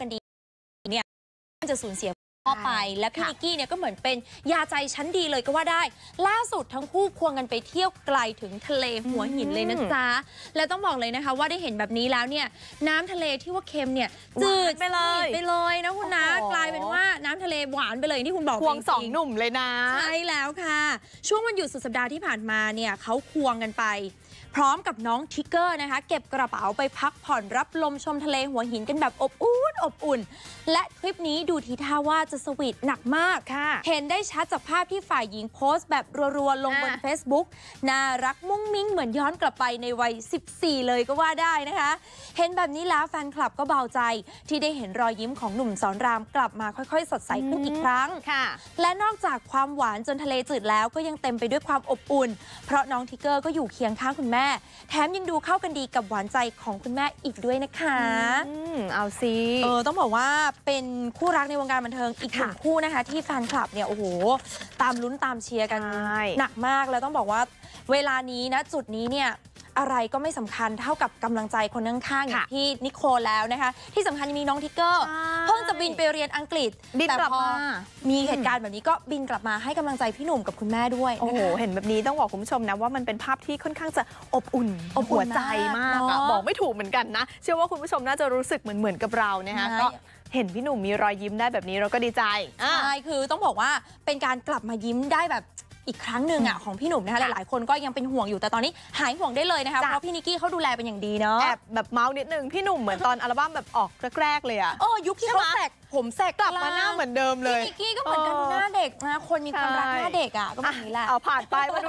กันดีเนี่ยจะสูญเสียพ่อไป และพี่ค่ะนิกกี้เนี่ยก็เหมือนเป็นยาใจชั้นดีเลยก็ว่าได้ ล่าสุดทั้งคู่ควงกันไปเที่ยวไกลถึงทะเลหัวหินเลยนะจ๊ะ และต้องบอกเลยนะคะว่าได้เห็นแบบนี้แล้วเนี่ย น้ำทะเลที่ว่าเค็มเนี่ยจืดหวานไปเลยสนิทไปเลยนะคุณนะโอ้โหกลายเป็นว่า น้ำทะเลหวานไปเลยอย่างที่คุณบอกควงไปจริๆสองหนุ่มเลยนะ ใช่แล้วค่ะ ช่วงวันหยุดสุดสัปดาห์ที่ผ่านมาเนี่ยเขาควงกันไป พร้อมกับน้องทิกเกอร์นะคะ เก็บกระเป๋าไปพักผ่อนรับลมชมทะเลหัวหินกันแบบอบอุ่นอบอุ่น และคลิปนี้ดูทีท่าว่าจะสวีทหนักมากค่ะ เห็นได้ชัดจากภาพที่ฝ่ายหญิงโพสต์แบบรัวๆลงบนอะ Facebook น่ารักมุ้งมิ้งเหมือนย้อนกลับไปในวัย 14 เลยก็ว่าได้นะคะ เห็นแบบนี้แล้วแฟนคลับก็เบาใจ ที่ได้เห็นรอยยิ้มของหนุ่มสอนรามกลับมาค่อยๆสดใสขึ้นอีกครั้งค่ะและนอกจากความหวานจนทะเลจืดแล้วก็ยังเต็มไปด้วยความอบอุ่น เพราะน้องทิกเกอร์ก็อยู่เคียงข้างคุณแม่ แถมยังดูเข้ากันดีกับหวานใจของคุณแม่อีกด้วยนะคะอืมเอาสิเออต้องบอกว่าเป็นคู่รักในวงการบันเทิงอีกหนึ่งค่ะคู่นะคะ ที่แฟนคลับเนี่ยโอ้โหตามลุ้นตามเชียร์กันใช่หนักมากแล้วต้องบอกว่าเวลานี้นะจุดนี้เนี่ย อะไรก็ไม่สำคัญเท่ากับกำลังใจคนข้างๆอย่างค่ะที่นิโคลแล้วนะคะที่สำคัญยังมีน้องทิกเกอร์ใช่เพิ่งจะบินไปเรียนอังกฤษบินแต่กลับพอมามีเหตุการณ์แบบนี้ก็บินกลับมาให้กำลังใจพี่หนุ่มกับคุณแม่ด้วยโอ้นะโหคะเห็นแบบนี้ต้องบอกคุณผู้ชมนะว่ามันเป็นภาพที่ค่อนข้างจะอบอุ่นอบอุ่นหัวใจมากมากอะเนอะบอกไม่ถูกเหมือนกันนะ เชื่อว่าคุณผู้ชมน่าจะรู้สึกเหมือนเหมือนๆกับเรานะคะใช่ก็เห็นพี่หนุ่มมีรอยยิ้มได้แบบนี้เราก็ดีใจอะใช่คือต้องบอกว่าเป็นการกลับมายิ้มได้แบบ อีกครั้งหนึ่งอะของพี่หนุ่มนะคะหค่ะลายๆคนก็ยังเป็นห่วงอยู่แต่ตอนนี้หายห่วงได้เลยนะคะจ้ะเพราะพี่นิกกี้เขาดูแลเป็นอย่างดีเนาะแอบแบบเมาส์นิดนึงพี่หนุ่มเหมือนตอนอัลบั้มแบบออกแรกๆเลยอะเออยุคที่เขาใช่ไหมแสกผมแสกกลับมาหน้าเหมือนเดิมเลยพี่นิกกี้ก็เหมือนกันเออหน้าเด็กนะคนมีความรักใช่หน้าเด็กอะก็แบบนี้แหละเอาผ่านไปมาดู